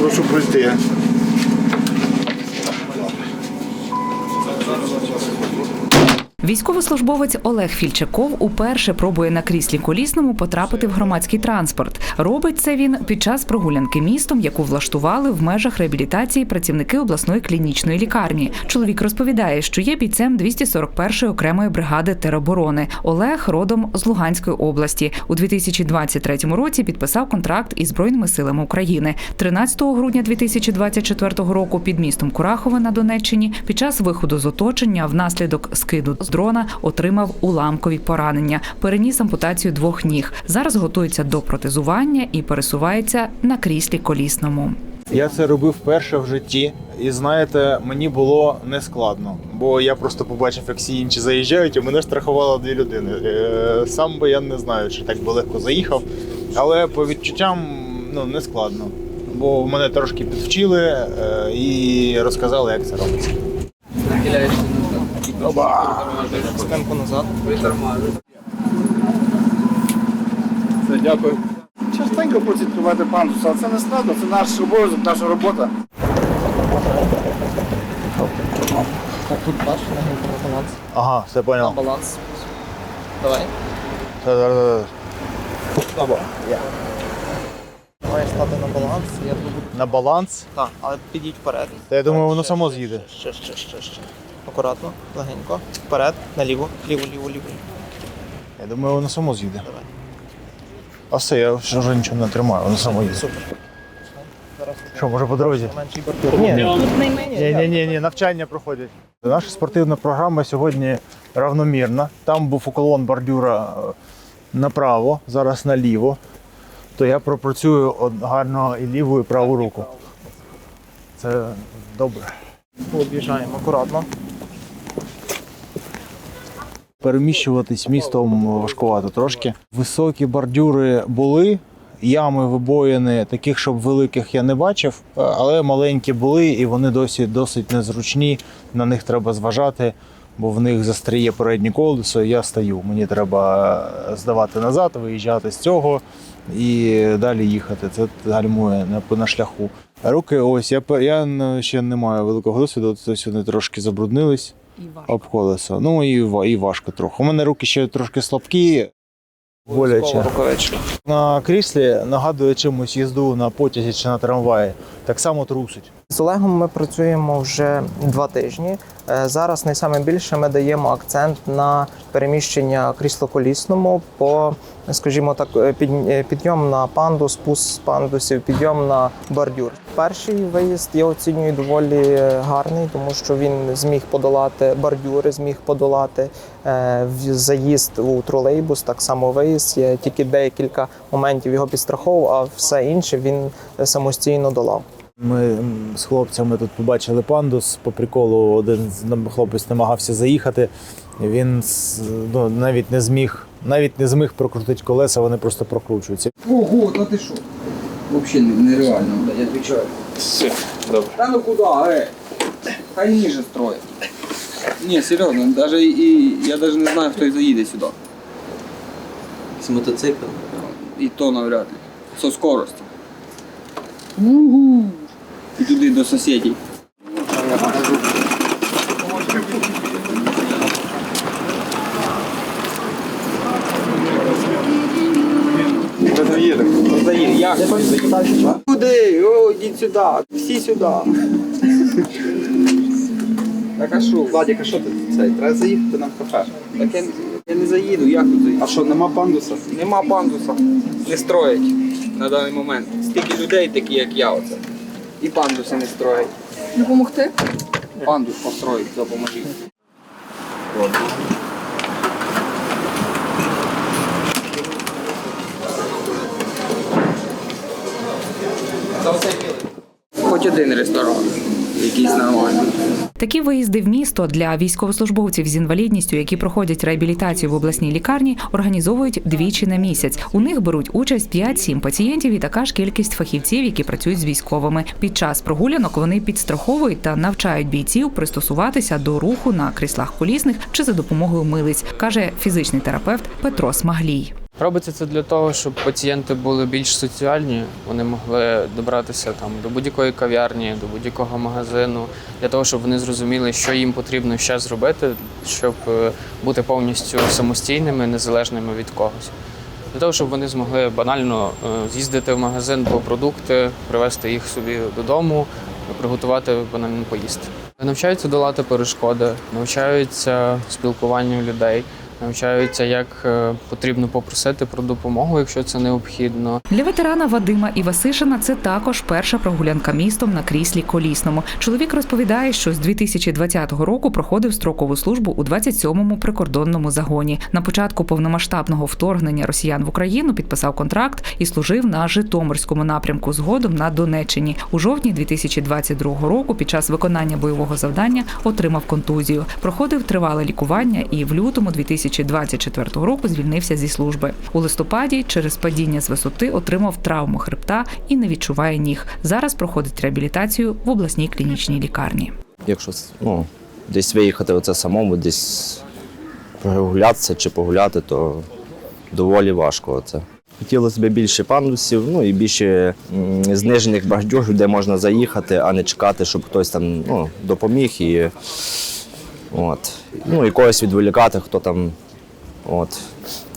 Прошу пройти. Військовослужбовець Олег Фільчаков уперше пробує на кріслі колісному потрапити в громадський транспорт. Робить це він під час прогулянки містом, яку влаштували в межах реабілітації працівники обласної клінічної лікарні. Чоловік розповідає, що є бійцем 241-ї окремої бригади тероборони. Олег родом з Луганської області. У 2023 році підписав контракт із збройними силами України. 13 грудня 2024 року під містом Курахове на Донеччині під час виходу з оточення внаслідок скиду дрона отримав уламкові поранення, переніс ампутацію двох ніг. Зараз готується до протезування і пересувається на кріслі колісному. Я це робив вперше в житті, і знаєте, мені було нескладно, бо я просто побачив, як всі інші заїжджають, і мене страхувало дві людини. Е, Сам би я не знаю, чи так би легко заїхав, але по відчуттям ну, не складно. Бо мене трошки підвчили е, і розказали, як це робиться. Назад. Спинку назад. Все, дякую. Частенько поцінкувати пандуса, це не складно, це наш обов'язок, наша робота. Так, тут бачиш, на баланс. Ага, все На понял. баланс. Давай. Маєш стати на баланс, я буду. На баланс. Так, але підіть вперед. Та я думаю, воно само ще, з'їде. Ще, ще, ще, ще. Акуратно, легенько. Вперед, наліво, ліво, ліво, ліво. Я думаю, воно само з'їде. Давай. А все, я вже нічого не тримаю, воно само їде. Супер. Зараз Що, може по дорозі? менший бордюр. Ні, тут найменше. Ні, ні, ні, ні, навчання проходять. Наша спортивна програма сьогодні равномірна. Там був уклон бордюра е, направо, зараз наліво. То я пропрацюю од- гарно і ліву, і праву руку. Це добре. Об'їжджаємо акуратно. Переміщуватись містом важкувато трошки. Високі бордюри були, ями вибоїни, таких, щоб великих я не бачив, е, але маленькі були, і вони досі досить незручні. На них треба зважати, бо в них застріє переднє колесо, і я стою. Мені треба е, здавати назад, виїжджати з цього і далі їхати. Це гальмує на, шляху. Руки, ось я, я ще не маю великого досвіду, ось вони трошки забруднились об колесо. Ну і, і важко трохи. У мене руки ще трошки слабкі. Боляче. На кріслі нагадує чимось їзду на потязі чи на трамваї. Так само трусить. З Олегом ми працюємо вже два тижні. Е, Зараз найсаме ми даємо акцент на переміщення кріслоколісному по, скажімо так, е, під- е, підйом на пандус, спуск з пандусів, підйом на бордюр. Перший виїзд я оцінюю доволі гарний, тому що він зміг подолати бордюри, зміг подолати заїзд у тролейбус, так само виїзд. Я тільки декілька моментів його підстраховував, а все інше він самостійно долав. Ми з хлопцями тут побачили пандус. По приколу один хлопець намагався заїхати. Він ну, навіть не зміг, навіть не зміг прокрутити колеса, вони просто прокручуються. Ого, ты шо? Вообще не- нереально, я. Все, добре. Да ну куда, э? Хай ниже строят. Не, серьезно, даже и я даже не знаю, хто і заїде сюди. З мотоциклом. І то навряд ли. Со скоростю. Угу. І туди до сусідів. Як? Куди? О, йдіть сюди. Всі сюди. Так а що? Владик, а що ти цей? Треба заїхати нам в кафе. Так я, я не заїду, як тут заїду? А що, нема пандуса? Нема пандуса. Не строять на даний момент. Стільки людей, такі як я оце. І пандуси не строять. Допомогти? Пандус построїть, допоможіть. Хоч один ресторан, якийсь нормальний. Такі виїзди в місто для військовослужбовців з інвалідністю, які проходять реабілітацію в обласній лікарні, організовують двічі на місяць. У них беруть участь 5-7 пацієнтів і така ж кількість фахівців, які працюють з військовими. Під час прогулянок вони підстраховують та навчають бійців пристосуватися до руху на кріслах колісних чи за допомогою милиць, каже фізичний терапевт Петро Смаглій. Робиться це для того, щоб пацієнти були більш соціальні, вони могли добратися там до будь-якої кав'ярні, до будь-якого магазину, для того, щоб вони зрозуміли, що їм потрібно ще зробити, щоб е, бути повністю самостійними, незалежними від когось. Для того, щоб вони змогли банально е, з'їздити в магазин по продукти, привезти їх собі додому, приготувати банально поїсти. Навчаються долати перешкоди, навчаються спілкуванню людей, навчаються, як е, потрібно попросити про допомогу, якщо це необхідно. Для ветерана Вадима Івасишина це також перша прогулянка містом на кріслі колісному. Чоловік розповідає, що з 2020 року проходив строкову службу у 27-му прикордонному загоні. На початку повномасштабного вторгнення росіян в Україну підписав контракт і служив на Житомирському напрямку згодом на Донеччині. У жовтні 2022 року під час виконання бойового завдання отримав контузію. Проходив тривале лікування і в лютому 2024 року звільнився зі служби. У листопаді через падіння з висоти отримав травму хребта і не відчуває ніг. Зараз проходить реабілітацію в обласній клінічній лікарні. Якщо ну, десь виїхати оце самому, десь прогулятися чи погуляти, то доволі важко це. Хотілося б більше пандусів, ну і більше знижених бордюрів, де можна заїхати, а не чекати, щоб хтось там ну, допоміг і, от, ну, і когось відволікати, хто там от,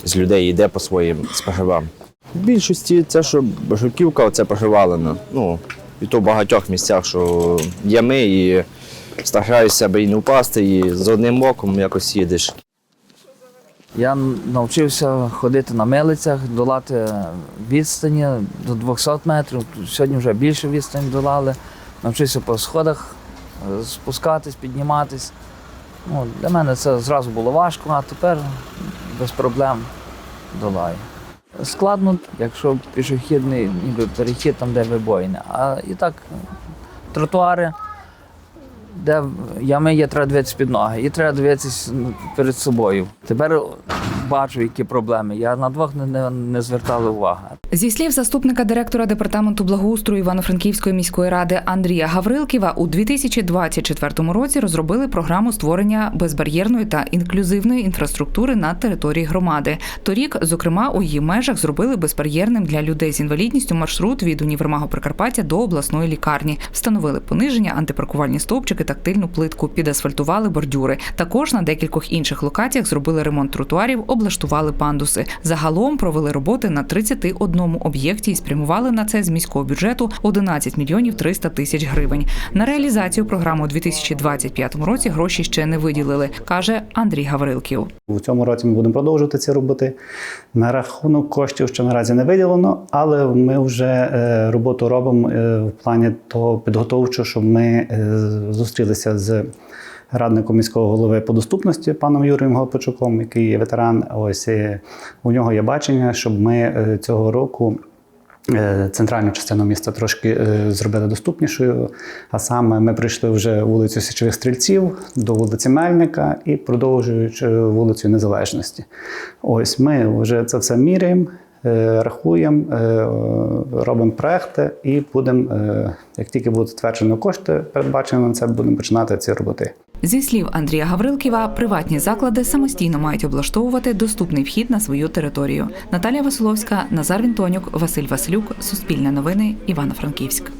з людей йде по своїм справам. В більшості це, що Бажуківка, це проживалена. Ну, і то в багатьох місцях, що ями, і стараюся себе і не впасти, і з одним оком якось їдеш. Я навчився ходити на милицях, долати відстані до 200 метрів. Сьогодні вже більше відстань долали. Навчився по сходах е, спускатись, підніматись. Ну, для мене це зразу було важко, а тепер без проблем долаю. Складно, якщо пішохідний ніби перехід там, де вибоїни. А і так тротуари, де ями є, треба дивитися під ноги. І треба дивитися ну, перед собою. Тепер бачу, які проблеми. Я на двох не, не, не звертали уваги. Зі слів заступника директора департаменту благоустрою Івано-Франківської міської ради Андрія Гаврилківа, у 2024 році розробили програму створення безбар'єрної та інклюзивної інфраструктури на території громади. Торік, зокрема, у її межах зробили безбар'єрним для людей з інвалідністю маршрут від універмагу Прикарпаття до обласної лікарні. Встановили пониження, антипаркувальні стовпчики, тактильну плитку, підасфальтували бордюри. Також на декількох інших локаціях зробили ремонт тротуарів, облаштували пандуси. Загалом провели роботи на 31 об'єкті і спрямували на це з міського бюджету 11 мільйонів 300 тисяч гривень. На реалізацію програми у 2025 році гроші ще не виділили, каже Андрій Гаврилків. У цьому році ми будемо продовжувати ці роботи. На рахунок коштів, що наразі не виділено, але ми вже е, роботу робимо е, в плані того підготовчого, щоб ми е, зустрілися з радником міського голови по доступності паном Юрієм Гопачуком, який є ветеран. Ось е, у нього є бачення, щоб ми е, цього року. е, Центральну частину міста трошки зробили доступнішою. А саме ми прийшли вже вулицю Січових Стрільців до вулиці Мельника і продовжуючи вулицю Незалежності. Ось ми вже це все міряємо, рахуємо, е, робимо проекти і будемо, е, як тільки будуть затверджені кошти, передбачені на це, будемо починати ці роботи. Зі слів Андрія Гаврилківа, приватні заклади самостійно мають облаштовувати доступний вхід на свою територію. Наталія Василовська, Назар Вінтонюк, Василь Василюк, Суспільне новини, Івано-Франківськ.